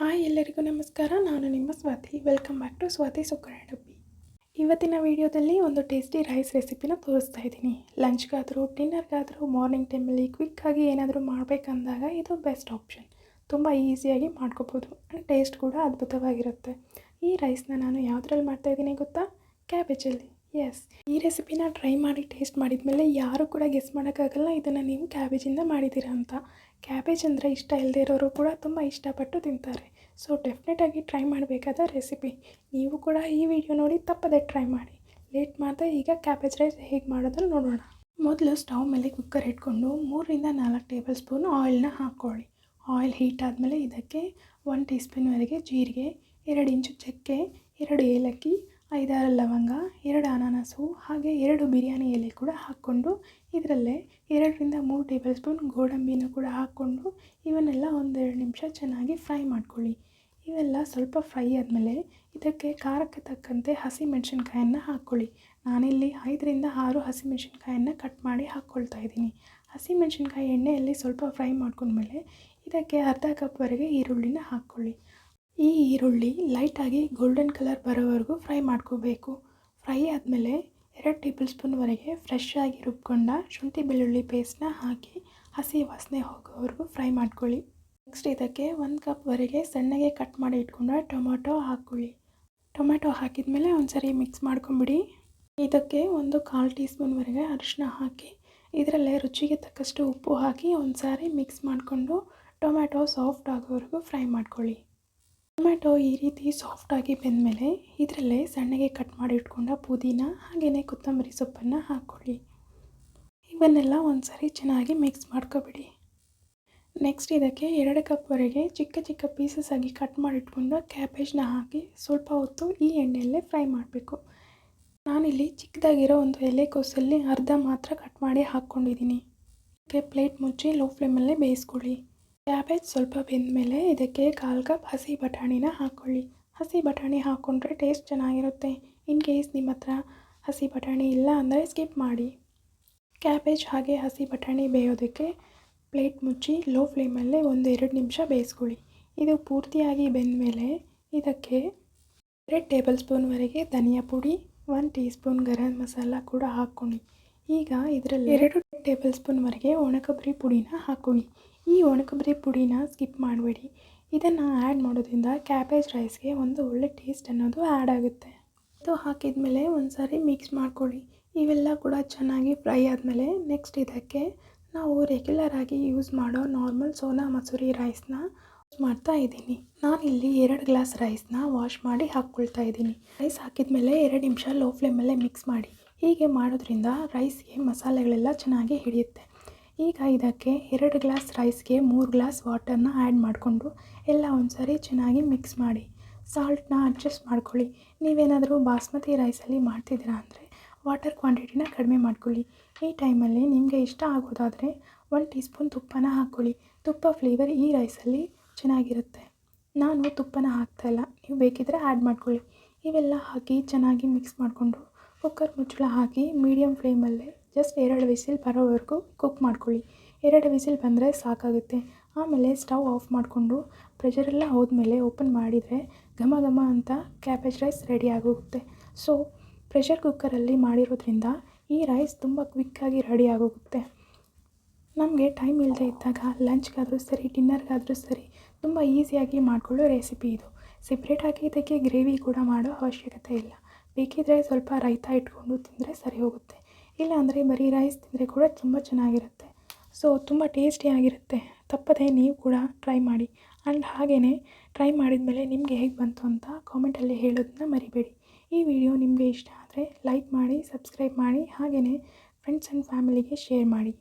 Hi ಎಲ್ಲರಿಗೂ ನಮಸ್ಕಾರ. ನಾನು ನಿಮ್ಮ Swathi. Welcome back to Swathi Sukkar Dabbi. ಇವತ್ತಿನ ವಿಡಿಯೋದಲ್ಲಿ ಒಂದು ಟೇಸ್ಟಿ ರೈಸ್ ರೆಸಿಪಿನ ತೋರಿಸ್ತಾ ಇದ್ದೀನಿ. ಲಂಚ್ಗಾದರೂ ಡಿನ್ನರ್ಗಾದರೂ ಮಾರ್ನಿಂಗ್ ಟೈಮಲ್ಲಿ ಕ್ವಿಕ್ಕಾಗಿ ಏನಾದರೂ ಮಾಡಬೇಕಂದಾಗ ಇದು ಬೆಸ್ಟ್ ಆಪ್ಷನ್ ತುಂಬ ಈಸಿಯಾಗಿ ಮಾಡ್ಕೋಬೋದು. ಆ್ಯಂಡ್ ಟೇಸ್ಟ್ ಕೂಡ ಅದ್ಭುತವಾಗಿರುತ್ತೆ. ಈ ರೈಸ್ನ ನಾನು ಯಾವುದ್ರಲ್ಲಿ ಮಾಡ್ತಾಯಿದ್ದೀನಿ ಗೊತ್ತಾ? ಕ್ಯಾಬೇಜಲ್ಲಿ ಎಸ್ ಈ ರೆಸಿಪಿನ ಟ್ರೈ ಮಾಡಿ ಟೇಸ್ಟ್ ಮಾಡಿದ ಮೇಲೆ ಯಾರೂ ಕೂಡ ಗೆಸ್ ಮಾಡೋಕ್ಕಾಗಲ್ಲ, ಇದನ್ನು ನೀವು ಕ್ಯಾಬೇಜಿಂದ ಮಾಡಿದ್ದೀರಾ ಅಂತ. ಕ್ಯಾಬೇಜ್ ಅಂದರೆ ಇಷ್ಟ ಇಲ್ಲದೆ ಇರೋರು ಕೂಡ ತುಂಬ ಇಷ್ಟಪಟ್ಟು ತಿಂತಾರೆ. ಸೊ ಡೆಫಿನೆಟಾಗಿ ಟ್ರೈ ಮಾಡಬೇಕಾದ ರೆಸಿಪಿ ನೀವು ಕೂಡ ಈ ವಿಡಿಯೋ ನೋಡಿ ತಪ್ಪದೇ ಟ್ರೈ ಮಾಡಿ. ಲೇಟ್ ಮಾಡಿದೆ ಈಗ ಕ್ಯಾಬೇಜ್ ರೈಸ್ ಹೇಗೆ ಮಾಡೋದನ್ನು ನೋಡೋಣ. ಮೊದಲು ಸ್ಟವ್ ಮೇಲೆ ಕುಕ್ಕರ್ ಇಟ್ಕೊಂಡು ಮೂರರಿಂದ ನಾಲ್ಕು ಟೇಬಲ್ ಸ್ಪೂನ್ ಆಯಿಲ್ನ ಹಾಕ್ಕೊಳ್ಳಿ. ಆಯಿಲ್ ಹೀಟ್ ಆದಮೇಲೆ ಇದಕ್ಕೆ ಒನ್ ಟೀ ಸ್ಪೂನ್ವರೆಗೆ ಜೀರಿಗೆ, ಎರಡು ಇಂಚು ಚಕ್ಕೆ, ಎರಡು ಏಲಕ್ಕಿ ಐದಾರು ಲವಂಗ, ಎರಡು ಅನಾನಸು, ಹಾಗೆ ಎರಡು ಬಿರಿಯಾನಿ ಎಲೆ ಕೂಡ ಹಾಕ್ಕೊಂಡು ಇದರಲ್ಲೇ ಎರಡರಿಂದ ಮೂರು ಟೇಬಲ್ ಸ್ಪೂನ್ ಗೋಡಂಬಿನ ಕೂಡ ಹಾಕ್ಕೊಂಡು ಇವನ್ನೆಲ್ಲ ಒಂದೆರಡು ನಿಮಿಷ ಚೆನ್ನಾಗಿ ಫ್ರೈ ಮಾಡ್ಕೊಳ್ಳಿ. ಇವೆಲ್ಲ ಸ್ವಲ್ಪ ಫ್ರೈ ಆದಮೇಲೆ ಇದಕ್ಕೆ ಖಾರಕ್ಕೆ ತಕ್ಕಂತೆ ಹಸಿಮೆಣ್ಸಿನ್ಕಾಯನ್ನು ಹಾಕ್ಕೊಳ್ಳಿ. ನಾನಿಲ್ಲಿ ಐದರಿಂದ ಆರು ಹಸಿಮೆಣ್ಸಿನ್ಕಾಯನ್ನು ಕಟ್ ಮಾಡಿ ಹಾಕ್ಕೊಳ್ತಾ ಇದ್ದೀನಿ. ಹಸಿಮೆಣ್ಸಿನ್ಕಾಯಿ ಎಣ್ಣೆಯಲ್ಲಿ ಸ್ವಲ್ಪ ಫ್ರೈ ಮಾಡ್ಕೊಂಡ್ಮೇಲೆ ಇದಕ್ಕೆ ಅರ್ಧ ಕಪ್ವರೆಗೆ ಈರುಳ್ಳಿನ ಹಾಕ್ಕೊಳ್ಳಿ. ಈ ಈರುಳ್ಳಿ ಲೈಟಾಗಿ ಗೋಲ್ಡನ್ ಕಲರ್ ಬರೋವರೆಗೂ ಫ್ರೈ ಮಾಡ್ಕೋಬೇಕು. ಫ್ರೈ ಆದಮೇಲೆ ಎರಡು ಟೇಬಲ್ ಸ್ಪೂನ್ವರೆಗೆ ಫ್ರೆಶ್ ಆಗಿ ರುಬ್ಕೊಂಡ ಶುಂಠಿ ಬೆಳ್ಳುಳ್ಳಿ ಪೇಸ್ಟ್ನ ಹಾಕಿ ಹಸಿ ವಾಸನೆ ಹೋಗೋವರೆಗೂ ಫ್ರೈ ಮಾಡ್ಕೊಳ್ಳಿ. ನೆಕ್ಸ್ಟ್ ಇದಕ್ಕೆ ಒಂದು ಕಪ್ವರೆಗೆ ಸಣ್ಣಗೆ ಕಟ್ ಮಾಡಿ ಇಟ್ಕೊಂಡ ಟೊಮೊಟೊ ಹಾಕ್ಕೊಳ್ಳಿ. ಟೊಮೆಟೊ ಹಾಕಿದ ಮೇಲೆ ಒಂದು ಸರಿ ಮಿಕ್ಸ್ ಮಾಡ್ಕೊಂಬಿಡಿ. ಇದಕ್ಕೆ ಒಂದು ಕಾಲು ಟೀ ಸ್ಪೂನ್ವರೆಗೆ ಅರಿಶಿನ ಹಾಕಿ ಇದರಲ್ಲೇ ರುಚಿಗೆ ತಕ್ಕಷ್ಟು ಉಪ್ಪು ಹಾಕಿ ಒಂದು ಸಾರಿ ಮಿಕ್ಸ್ ಮಾಡಿಕೊಂಡು ಟೊಮ್ಯಾಟೊ ಸಾಫ್ಟ್ ಆಗೋವರೆಗೂ ಫ್ರೈ ಮಾಡ್ಕೊಳ್ಳಿ. ಟೊಮ್ಯಾಟೊ ಈ ರೀತಿ ಸಾಫ್ಟಾಗಿ ಬೆಂದಮೇಲೆ ಇದರಲ್ಲೇ ಸಣ್ಣಗೆ ಕಟ್ ಮಾಡಿ ಇಟ್ಕೊಂಡ ಪುದೀನ ಹಾಗೆಯೇ ಕೊತ್ತಂಬರಿ ಸೊಪ್ಪನ್ನು ಹಾಕ್ಕೊಳ್ಳಿ ಇವನ್ನೆಲ್ಲ ಒಂದು ಸಾರಿ ಚೆನ್ನಾಗಿ ಮಿಕ್ಸ್ ಮಾಡ್ಕೊಬಿಡಿ. ನೆಕ್ಸ್ಟ್ ಇದಕ್ಕೆ ಎರಡು ಕಪ್ವರೆಗೆ ಚಿಕ್ಕ ಚಿಕ್ಕ ಪೀಸಸ್ ಆಗಿ ಕಟ್ ಮಾಡಿ ಇಟ್ಕೊಂಡು ಕ್ಯಾಬೇಜ್ನ ಹಾಕಿ ಸ್ವಲ್ಪ ಹೊತ್ತು ಈ ಎಣ್ಣೆಯಲ್ಲೇ ಫ್ರೈ ಮಾಡಬೇಕು. ನಾನಿಲ್ಲಿ ಚಿಕ್ಕದಾಗಿರೋ ಒಂದು ಎಲೆಕೋಸಲ್ಲಿ ಅರ್ಧ ಮಾತ್ರ ಕಟ್ ಮಾಡಿ ಹಾಕ್ಕೊಂಡಿದ್ದೀನಿ. ಪ್ಲೇಟ್ ಮುಚ್ಚಿ ಲೋ ಫ್ಲೇಮಲ್ಲೇ ಬೇಯಿಸ್ಕೊಳ್ಳಿ. ಕ್ಯಾಬೇಜ್ ಸ್ವಲ್ಪ ಬೆಂದಮೇಲೆ ಇದಕ್ಕೆ ಕಾಲು ಕಪ್, ಹಸಿ ಬಟಾಣಿನ ಹಾಕ್ಕೊಳ್ಳಿ ಹಸಿ ಬಟಾಣಿ ಹಾಕ್ಕೊಂಡ್ರೆ ಟೇಸ್ಟ್ ಚೆನ್ನಾಗಿರುತ್ತೆ. ಇನ್ ಕೇಸ್ ನಿಮ್ಮ ಹತ್ರ ಹಸಿ ಬಟಾಣಿ ಇಲ್ಲ ಅಂದರೆ ಸ್ಕಿಪ್ ಮಾಡಿ. ಕ್ಯಾಬೇಜ್ ಹಾಗೆ ಹಸಿ ಬಟಾಣಿ ಬೇಯೋದಕ್ಕೆ ಪ್ಲೇಟ್ ಮುಚ್ಚಿ ಲೋ ಫ್ಲೇಮಲ್ಲೇ ಒಂದು ಎರಡು ನಿಮಿಷ ಬೇಯಿಸ್ಕೊಳ್ಳಿ. ಇದು ಪೂರ್ತಿಯಾಗಿ ಬೆಂದಮೇಲೆ ಇದಕ್ಕೆ ಎರಡು ಟೇಬಲ್ ಸ್ಪೂನ್ವರೆಗೆ ಧನಿಯಾ ಪುಡಿ one teaspoon garam masala ಕೂಡ ಹಾಕ್ಕೊಳ್ಳಿ. ಈಗ ಇದರಲ್ಲಿ ಎರಡು ಟೇಬಲ್ ಸ್ಪೂನ್ವರೆಗೆ ಒಣಕೊಬ್ಬರಿ ಪುಡಿನ ಹಾಕ್ಕೊಳ್ಳಿ. ಈ ಒಣಕೊಬ್ಬರಿ ಪುಡಿನ ಸ್ಕಿಪ್ ಮಾಡಬೇಡಿ. ಇದನ್ನು ಆ್ಯಡ್ ಮಾಡೋದ್ರಿಂದ ಕ್ಯಾಬೇಜ್ ರೈಸ್ಗೆ ಒಂದು ಒಳ್ಳೆ ಟೇಸ್ಟ್ ಅನ್ನೋದು ಆ್ಯಡ್ ಆಗುತ್ತೆ. ಇದು ಹಾಕಿದ ಮೇಲೆ ಒಂದು ಸಾರಿ ಮಿಕ್ಸ್ ಮಾಡ್ಕೊಳ್ಳಿ. ಇವೆಲ್ಲ ಕೂಡ ಚೆನ್ನಾಗಿ ಫ್ರೈ ಆದಮೇಲೆ ನೆಕ್ಸ್ಟ್ ಇದಕ್ಕೆ ನಾವು ರೆಗ್ಯುಲರ್ ಆಗಿ ಯೂಸ್ ಮಾಡೋ ನಾರ್ಮಲ್ ಸೋನಾ ಮಸೂರಿ ರೈಸ್ನ ಯೂಸ್ ಮಾಡ್ತಾ ಇದ್ದೀನಿ. ನಾನಿಲ್ಲಿ ಎರಡು ಗ್ಲಾಸ್ ರೈಸ್ನ ವಾಶ್ ಮಾಡಿ ಹಾಕ್ಕೊಳ್ತಾ ಇದ್ದೀನಿ. ರೈಸ್ ಹಾಕಿದ ಮೇಲೆ ಎರಡು ನಿಮಿಷ ಲೋ ಫ್ಲೇಮಲ್ಲೇ ಮಿಕ್ಸ್ ಮಾಡಿ. ಹೀಗೆ ಮಾಡೋದ್ರಿಂದ ರೈಸ್ಗೆ ಮಸಾಲೆಗಳೆಲ್ಲ ಚೆನ್ನಾಗಿ ಹಿಡಿಯುತ್ತೆ. ಈಗ ಇದಕ್ಕೆ ಎರಡು ಗ್ಲಾಸ್ ರೈಸ್ಗೆ ಮೂರು ಗ್ಲಾಸ್ ವಾಟರ್ನ ಆ್ಯಡ್ ಮಾಡಿಕೊಂಡು ಎಲ್ಲ ಒಂದು ಸಾರಿ ಚೆನ್ನಾಗಿ ಮಿಕ್ಸ್ ಮಾಡಿ, ಸಾಲ್ಟ್ನ ಅಡ್ಜಸ್ಟ್ ಮಾಡ್ಕೊಳ್ಳಿ. ನೀವೇನಾದರೂ ಬಾಸ್ಮತಿ ರೈಸಲ್ಲಿ ಮಾಡ್ತಿದ್ದೀರಾ ಅಂದರೆ ವಾಟರ್ ಕ್ವಾಂಟಿಟಿನ ಕಡಿಮೆ ಮಾಡ್ಕೊಳ್ಳಿ. ಈ ಟೈಮಲ್ಲಿ ನಿಮಗೆ ಇಷ್ಟ ಆಗೋದಾದರೆ ಒನ್ ಟೀ ಸ್ಪೂನ್ ತುಪ್ಪನ ಹಾಕ್ಕೊಳ್ಳಿ. ತುಪ್ಪ ಫ್ಲೇವರ್ ಈ ರೈಸಲ್ಲಿ ಚೆನ್ನಾಗಿರುತ್ತೆ. ನಾನು ತುಪ್ಪನ ಹಾಕ್ತಾಯಿಲ್ಲ ನೀವು ಬೇಕಿದ್ದರೆ ಆ್ಯಡ್ ಮಾಡ್ಕೊಳ್ಳಿ. ಇವೆಲ್ಲ ಹಾಕಿ ಚೆನ್ನಾಗಿ ಮಿಕ್ಸ್ ಮಾಡಿಕೊಂಡು ಕುಕ್ಕರ್ ಮುಚ್ಚಳ ಹಾಕಿ ಮೀಡಿಯಮ್ ಫ್ಲೇಮಲ್ಲೇ ಜಸ್ಟ್ ಎರಡು ವಿಸಿಲ್ ಬರೋವರೆಗೂ ಕುಕ್ ಮಾಡ್ಕೊಳ್ಳಿ. ಎರಡು ವಿಸಿಲ್ ಬಂದರೆ ಸಾಕಾಗುತ್ತೆ. ಆಮೇಲೆ ಸ್ಟವ್ ಆಫ್ ಮಾಡಿಕೊಂಡು ಪ್ರೆಷರೆಲ್ಲ ಹೋದ್ಮೇಲೆ ಓಪನ್ ಮಾಡಿದರೆ ಘಮ ಘಮ ಅಂತ ಕ್ಯಾಬೇಜ್ ರೈಸ್ ರೆಡಿ ಆಗೋಗುತ್ತೆ. ಸೊ ಪ್ರೆಷರ್ ಕುಕ್ಕರಲ್ಲಿ ಮಾಡಿರೋದ್ರಿಂದ ಈ ರೈಸ್ ತುಂಬ ಕ್ವಿಕ್ಕಾಗಿ ರೆಡಿ ಆಗೋಗುತ್ತೆ. ನಮಗೆ ಟೈಮ್ ಇಲ್ಲದೆ ಇದ್ದಾಗ ಲಂಚ್ಗಾದರೂ ಸರಿ ಡಿನ್ನರ್ಗಾದರೂ ಸರಿ ತುಂಬ ಈಸಿಯಾಗಿ ಮಾಡಿಕೊಳ್ಳೋ ರೆಸಿಪಿ ಇದು. ಸೆಪ್ರೇಟಾಗಿ ಇದಕ್ಕೆ ಗ್ರೇವಿ ಕೂಡ ಮಾಡೋ ಅವಶ್ಯಕತೆ ಇಲ್ಲ. ಬೇಕಿದ್ದರೆ ಸ್ವಲ್ಪ ರೈತ ಇಟ್ಕೊಂಡು ತಿಂದರೆ ಸರಿ ಹೋಗುತ್ತೆ. ಇಲ್ಲಾಂದರೆ ಬರೀ ರೈಸ್ ತಿಂದರೆ ಕೂಡ ತುಂಬ ಚೆನ್ನಾಗಿರುತ್ತೆ. ಸೊ ತುಂಬ ಟೇಸ್ಟಿಯಾಗಿರುತ್ತೆ ತಪ್ಪದೆ ನೀವು ಕೂಡ ಟ್ರೈ ಮಾಡಿ. ಆ್ಯಂಡ್ ಹಾಗೆಯೇ ಟ್ರೈ ಮಾಡಿದ ಮೇಲೆ ನಿಮಗೆ ಹೇಗೆ ಬಂತು ಅಂತ ಕಾಮೆಂಟಲ್ಲಿ ಹೇಳೋದನ್ನ ಮರಿಬೇಡಿ. ಈ ವಿಡಿಯೋ ನಿಮಗೆ ಇಷ್ಟ ಆದರೆ ಲೈಕ್ ಮಾಡಿ ಸಬ್ಸ್ಕ್ರೈಬ್ ಮಾಡಿ ಹಾಗೆಯೇ ಫ್ರೆಂಡ್ಸ್ ಆ್ಯಂಡ್ ಫ್ಯಾಮಿಲಿಗೆ ಶೇರ್ ಮಾಡಿ.